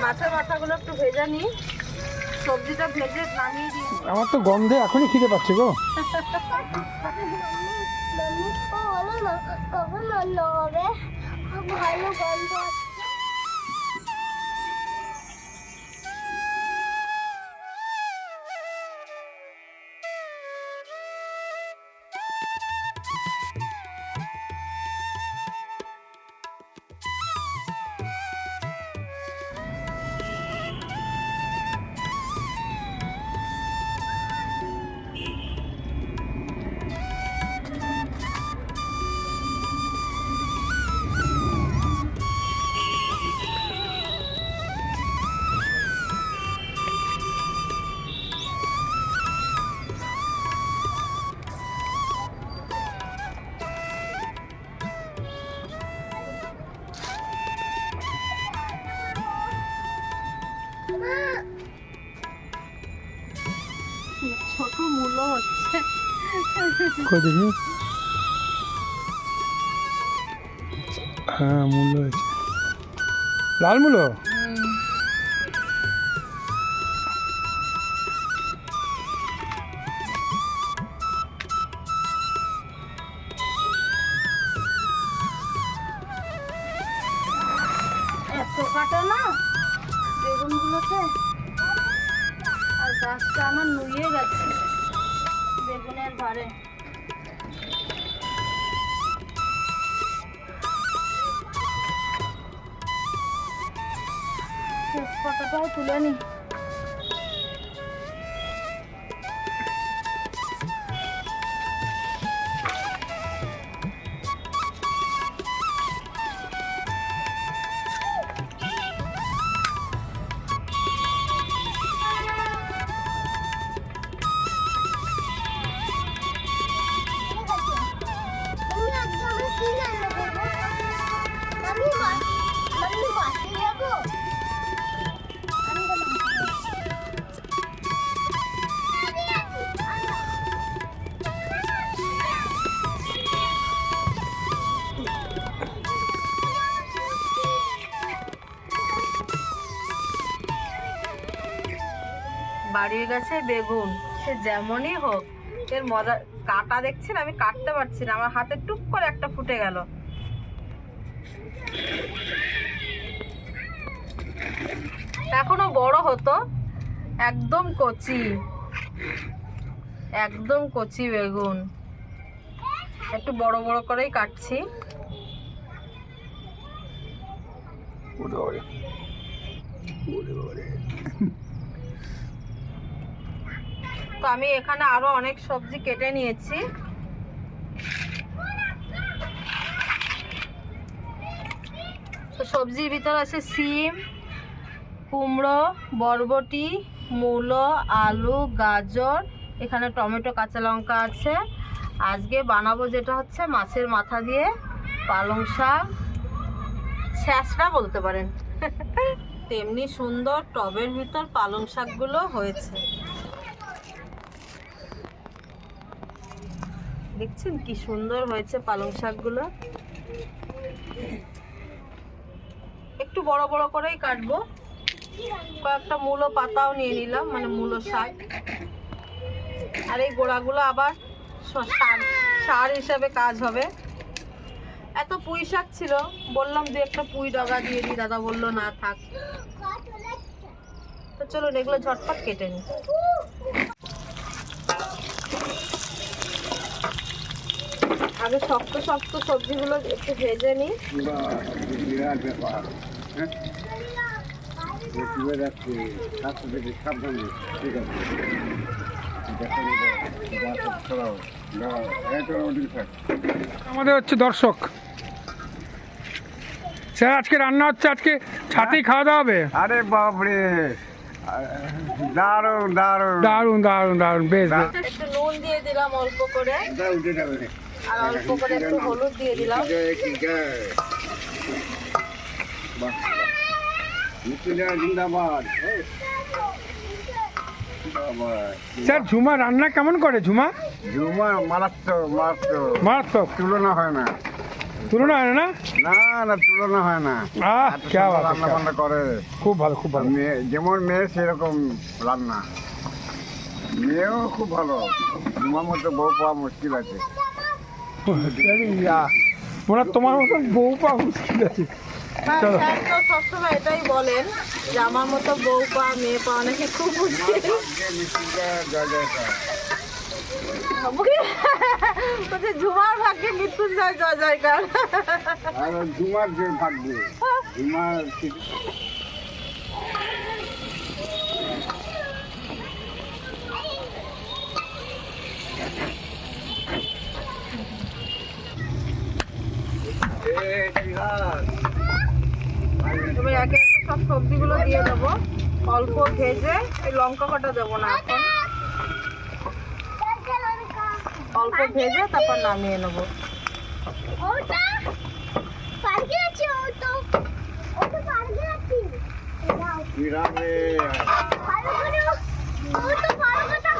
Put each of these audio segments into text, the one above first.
মাছের মাথাগুলো একটু ভেজে নিই সবজিটা ভেজে নামিয়ে দিই আমার তো গন্ধে এখনই খিদে পাচ্ছে গো। কখন রান্না হবে খুব ভালো গন্ধ আছে কই দেখি। হ্যাঁ মূল্য হয়েছে লাল মূল্য? আর গাছটা আমার নুয়ে গেছে। বেগুনের ধারে তেজপাতাটাও তুলে নি তুমি বাড়ির গাছে বেগুন। সে যেমনই হোক, এর মজা, কাটা দেখছেন? আমি কাটতে পারছি না, আমার হাতে টুক করে একটা ফুটে গেল। এখনও বড় হতো। একদম কচি। একদম কচি বেগুন। একটু বড় বড় করেই কাটছি। তো আমি এখানে আরও অনেক সবজি কেটে নিয়েছি। তো সবজির ভিতর আছে সিম, কুমড়ো, বরবটি, মূলো, আলু, গাজর, এখানে টমেটো, কাঁচা লঙ্কা আছে। আজকে বানাবো যেটা হচ্ছে মাছের মাথা দিয়ে পালং শাক। ছ্যাঁচড়া বলতে পারেন। তেমনি সুন্দর টবের ভিতর পালং শাকগুলো হয়েছে। দেখছেন কি সুন্দর হয়েছে পালং শাকগুলো? একটু বড় বড় করেই কাটবো। কয়েকটা মূলো পাতাও নিয়ে নিলাম মানে মূলো শাক। আর এই গোড়াগুলো আবার সার সার হিসাবে কাজ হবে। এত পুঁই শাক ছিল, বললাম দু একটা পুঁই ডগা দিয়ে দিই, দাদা বলল, না, থাক। তো চলুন, এগুলো ঝটপট কেটে নিই। আগে শক্ত শক্ত সবজিগুলো একটু ভেজে নিই। হ্যাঁ আমাদের হচ্ছে দর্শক। স্যার আজকে রান্না হচ্ছে আজকে ছাতেই খাওয়া দাওয়া হবে। আরে বাপরে। দারুণ দারুণ। দারুণ দারুণ দারুণ বেশ একটু নুন দিয়ে দিলাম অল্প করে। এটা উঠে যাবে আর অল্প করে একটু হলুদ দিয়ে দিলাম। স্যার ঝুমা রান্না কেমন করে ঝুমা? ঝুমা মারাত্মক মারাত্মক। মারাত্মক? তুলনা হয় না। তুলনা হয় না? না না তুলনা হয় না। রান্না বান্না করে। খুব ভালো খুব ভালো। মেয়ে যেমন মেয়ে সেরকম রান্না। মেয়েও খুব ভালো। তোমার মতো বউ পাওয়া মুশকিল আছে। ওরা তোমার মতন বউ পাওয়া মুশকিল আছে। হ্যাঁ সবসময় এটাই বলেন যে আমার মতো বউ পাওয়া মেয়ে পাওয়া নাকি খুব মুশকিল। বলছে ঝুমার ভাগ্যে মৃত্যুঞ্জয় জয় জয়কার। ঝুমার যে ভাগ্যে ঝুমার এবার একে একে সব সবজিগুলো দিয়ে দেবো অল্প ভেজে এই লঙ্কা কাটা দেবো না এখন অল্প ভেজে তারপর নামিয়ে নেব ওটা পার্কে আছে ও তো ওটা পার্কে আছে দাও শ্রীরাম রে। পারো করো ও তো পারো কথা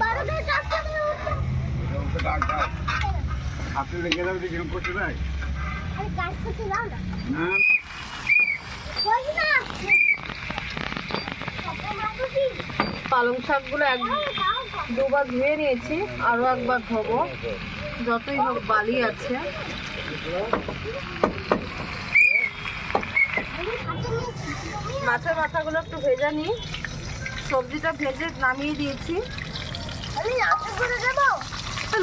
পারো করে কাটতে হবে ওকে ডাক দাও। হাতে লেগে যাবে যে করছে। করতে দাও পালং শাকগুলো এক দুবার ধুয়ে নিয়েছি আরও একবার ধোবো। যতই হোক বালি আছে। মাছের মাথাগুলো একটু ভেজে নিই। সবজিটা ভেজে নামিয়ে দিয়েছি।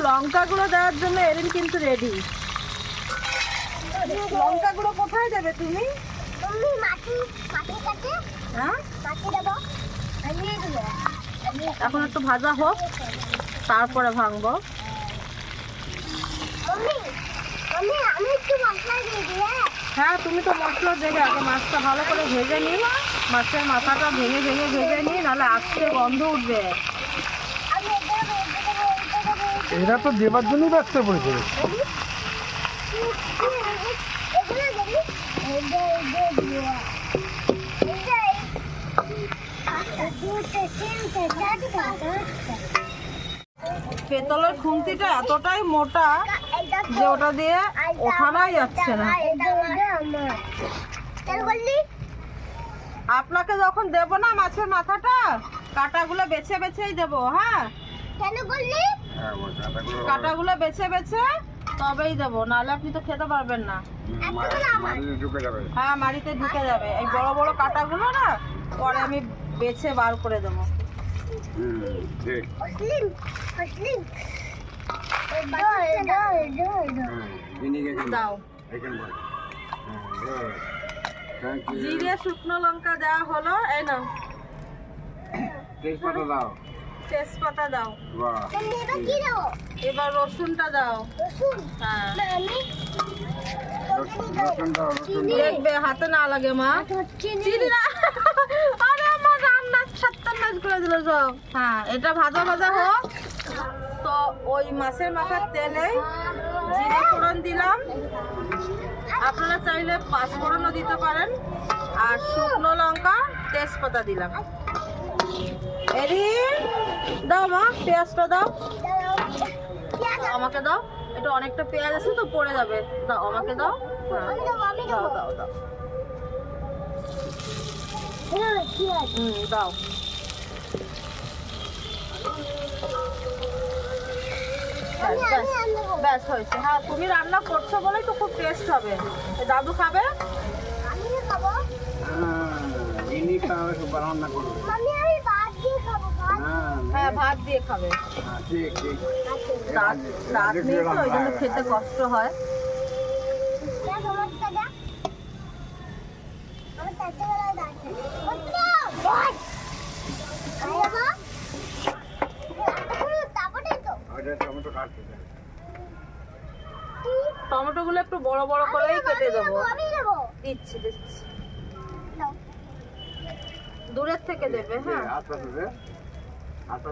লঙ্কাগুলো দেওয়ার জন্য এরিন কিন্তু রেডি লঙ্কাগুলো কোথায় দেবে তুমি? মাটি হ্যাঁ? মাটি দেবো এখন একটু ভাজা হোক তারপরে ভাঙবো। হ্যাঁ? হ্যাঁ তুমি তো মশলা দেবে আগে মাছটা ভালো করে ভেজে নিই মাছের মাথাটা ভেঙে ভেঙে ভেজে নিই নাহলে আজকে গন্ধ উঠবে। এরা তো দেবার জন্যই ব্যস্ত পড়েছে এগুলো দেবি এটা এটা দিয়া এটা দুটো তিনটে চারটে পেতলের খুন্তিটা এতটাই মোটা যে ওটা দিয়ে ওঠানোই যাচ্ছে না। আপনাকে যখন দেবো না মাছের মাথাটা কাটাগুলো বেছে বেছেই দেবো হ্যাঁ? কেন বললি? হ্যাঁ, কাটাগুলো বেছে বেছে তবেই দেবো, নাহলে আপনি তো খেতে পারবেন না। হ্যাঁ মাড়িতে ঢুকে যাবে। এই বড় বড় কাটাগুলো না, পরে আমি বেছে বার করে দেবো। দাও. জিরে, শুকনো লঙ্কা দেওয়া হলো, এই নাও। তেজপাতা দাও। তেজপাতা দাও। এবার রসুনটা দাও। রসুন? হ্যাঁ। দেখবে হাতে না লাগে মা। চিনি। না। আরে আমার রান্না করে দিল সব। হ্যাঁ এটা ভাজা ভাজা হোক। তো ওই মাছের মাথার তেলে জিরে ফোড়ন দিলাম। আপনারা চাইলে পাঁচফোড়নও দিতে পারেন। আর শুকনো লঙ্কা তেজপাতা দিলাম। এরি দাও মা পেঁয়াজটা দাও। আমাকে দাও। এটা অনেকটা পেঁয়াজ আছে তো পড়ে যাবে। দাও আমাকে দাও। হ্যাঁ দাও দাও দাও। হ্যাঁ হুম দাও। ব্যাস, হয়েছে। হ্যাঁ তুমি রান্না করছ বলেই তো খুব টেস্ট হবে। দাদু খাবে? আমি খাব। হ্যাঁ, ভিনিগ রান্না করবে মামি আমি ভাত দিয়ে খাব ভাত হ্যাঁ ভাত দিয়ে খাবে। তো ওই জন্য খেতে কষ্ট হয়। টমেটো গুলো একটু বড় বড় করেই কেটে দেবো। দিচ্ছি দিচ্ছি। দূরের থেকে দেবে হ্যাঁ। হ্যাঁ,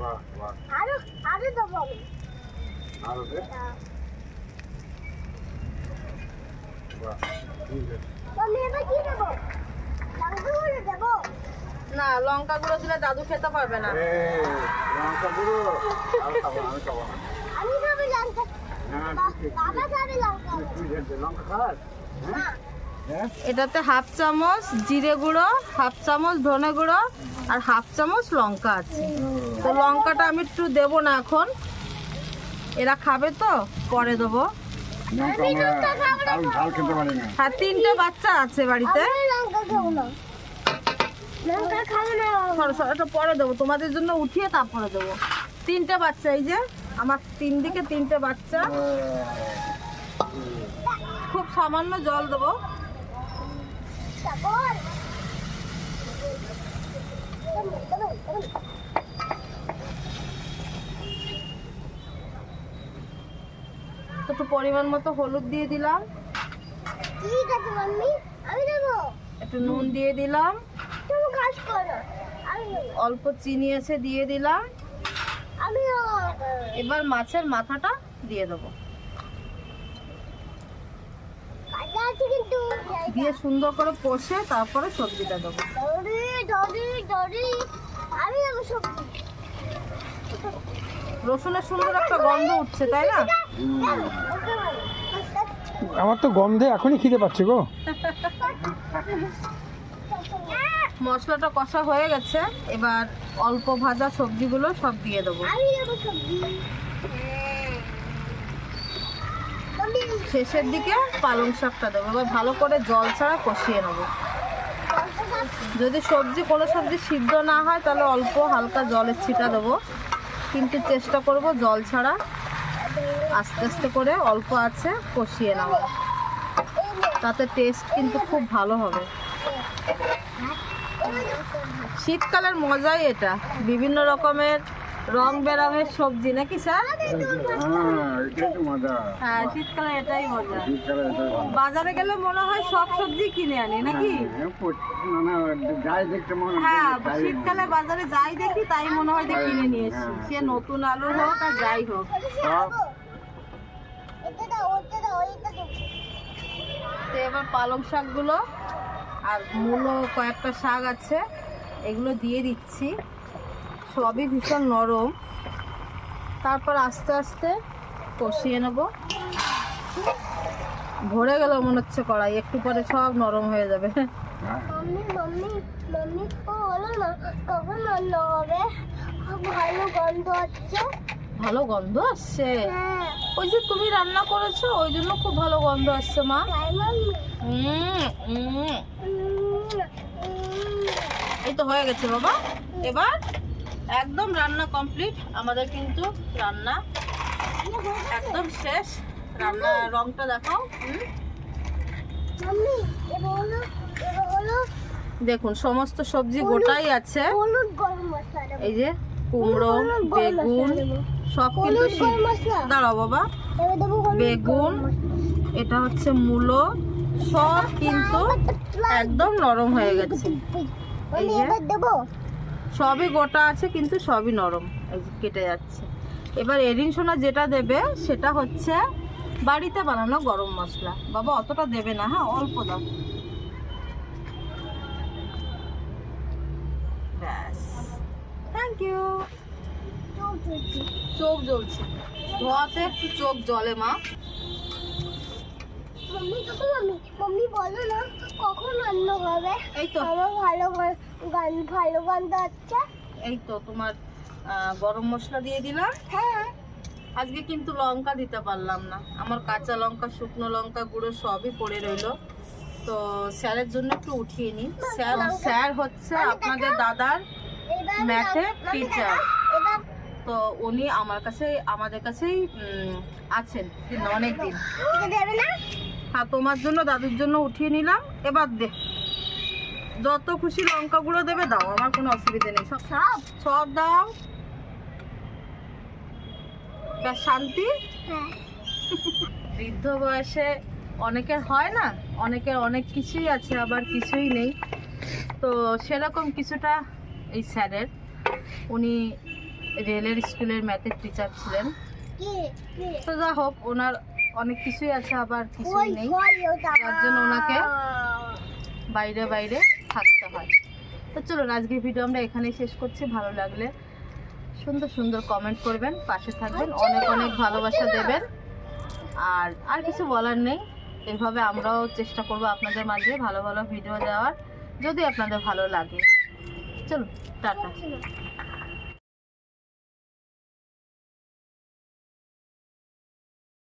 বাহ বাহ। আরও আরও দেবো আরও দে দাও। বাহ মাম্মি এবার কি দেবো লঙ্কা দেবো? না লঙ্কা গুঁড়ো দিলে দাদু খেতে পারবে না। আমি খাব আমি খাব আমি খাব লঙ্কা না, বাবা খাবে লঙ্কা। তুই- তুই লঙ্কা খাস? হ্যাঁ? এটাতে হাফ চামচ জিরে গুঁড়ো হাফ চামচ ধনে গুঁড়ো আর হাফ চামচ লঙ্কা আছে। তো লঙ্কাটা আমি একটু দেবো না এখন। এরা খাবে তো পরে দেবো। আর তিনটে বাচ্চা আছে বাড়িতে। পরে দেবো। তোমাদের জন্য উঠিয়ে তারপরে দেবো। তিনটে বাচ্চা এই যে আমার তিন দিকে তিনটে বাচ্চা। খুব সামান্য জল দেবো। একটু পরিমাণ মতো হলুদ দিয়ে দিলাম। ঠিক আছে মাম্মি। আমি দেবো। একটু নুন দিয়ে দিলাম। তুমি কাজ করো। আমি অল্প চিনি আছে দিয়ে দিলাম। আমি এবার মাছের মাথাটা দিয়ে দেবো কাজে আছে কিন্তু দিয়ে সুন্দর করে কষে তারপরে সবজিটা দেবো। রসুনের সুন্দর একটা গন্ধ উঠছে তাই না? আমার তো গন্ধে এখনই খিদে পাচ্ছে গো। মশলাটা কষা হয়ে গেছে এবার অল্প ভাজা সবজিগুলো সব দিয়ে দেবো আমি দেবো সবজি মাম্মি শেষের দিকে পালং শাকটা দেবো। এবার ভালো করে জল ছাড়া কষিয়ে নেব। যদি সবজি, কোনো সবজি সিদ্ধ না হয়, তাহলে অল্প হালকা জলের ছিটা দেবো। কিন্তু চেষ্টা করব জল ছাড়া আস্তে আস্তে করে অল্প আছে কষিয়ে নেব তাতে টেস্ট কিন্তু খুব ভালো হবে। শীতকালের মজাই এটা। বিভিন্ন রকমের রং বেরঙের সবজি নাকি স্যার? হ্যাঁ হ্যাঁ শীতকালে এটাই মজা। বাজারে গেলে মনে হয় সব সবজি কিনে আনি নাকি? হ্যাঁ, প্রচ- না, না, যাই দেখতে মনে হয় হ্যাঁ শীতকালে বাজারে যাই দেখি তাই মনে হয় যে কিনে নিয়ে এসেছি। সে নতুন আলু হোক আর যাই হোক। এবার পালং শাকগুলো আর মূলো কয়েকটা শাক আছে এগুলো দিয়ে দিচ্ছি। সবই ভীষণ নরম। তারপর আস্তে আস্তে কষিয়ে নেব। ভরে গেল মনে হচ্ছে কড়াই একটু পরে সব নরম হয়ে যাবে। ভালো গন্ধ আসছে? হ্যাঁ। ওই যে তুমি রান্না করেছ ওই জন্য খুব ভালো গন্ধ আসছে মা। এই তো হয়ে গেছে বাবা। এবার একদম রান্না কমপ্লিট আমাদের কিন্তু রান্না একদম শেষ। রান্না রংটা দেখাও দেখুন সমস্ত সবজি গোটাই আছে। এই যে কুমড়ো বেগুন সব কিন্তু দাঁড়াও বাবা। বেগুন এটা হচ্ছে মূলো সব কিন্তু একদম নরম হয়ে গেছে। মাম্মি যে। সবই গোটা আছে কিন্তু সবই নরম। কেটে যাচ্ছে। এবার এরিন সোনা যেটা দেবে সেটা হচ্ছে বাড়িতে বানানো গরম মশলা। বাবা অতটা দেবে না হ্যাঁ অল্প দাও। ব্যাস। থ্যাংক ইউ চোখ জ্বলছে। চোখ ধোয়াতে একটু চোখ জ্বলে মা। মাম্মি বলো না কখন রান্না হবে? এই তো। আমার ভালো গা- গান ভালো গন্ধ হচ্ছে। এই তো তোমার গরম মশলা দিয়ে দিলাম। হ্যাঁ। আজকে কিন্তু লঙ্কা দিতে পারলাম না। আমার কাঁচা লঙ্কা শুকনো লঙ্কা গুঁড়ো সবই পড়ে রইল। তো স্যারের জন্য একটু উঠিয়ে নিই স্যার স্যার হচ্ছে আপনাদের দাদার এবার ম্যাথে টিচার তো উনি আমার কাছে আমাদের কাছেই আছেন অনেক দিন এটা দেবে না? হ্যাঁ তোমার জন্য দাদুর জন্য উঠিয়ে নিলাম। এবার দে যত খুশি লঙ্কা গুঁড়ো দেবে দাও আমার কোনো অসুবিধা নেই। সব সব? সব দাও। শান্তি? হ্যাঁ। বৃদ্ধ বয়সে অনেকের হয় না? অনেকের অনেক কিছুই আছে আবার কিছুই নেই। তো সেরকম কিছুটা এই স্যারের। উনি রেলের স্কুলের ম্যাথের টিচার ছিলেন। তো যা হোক ওনার অনেক কিছুই আছে আবার কিছুই নেই। যার জন্য ওনাকে বাইরে বাইরে থাকতে হয়। তো চলুন, আজকের ভিডিও আমরা এখানেই শেষ করছি। ভালো লাগলে সুন্দর সুন্দর কমেন্ট করবেন, পাশে থাকবেন, অনেক অনেক ভালোবাসা দেবেন। আর আর কিছু বলার নেই, এভাবে আমরাও চেষ্টা করব আপনাদের মাঝে ভালো ভালো ভিডিও দেওয়ার, যদি আপনাদের ভালো লাগে। চলুন, টাটা।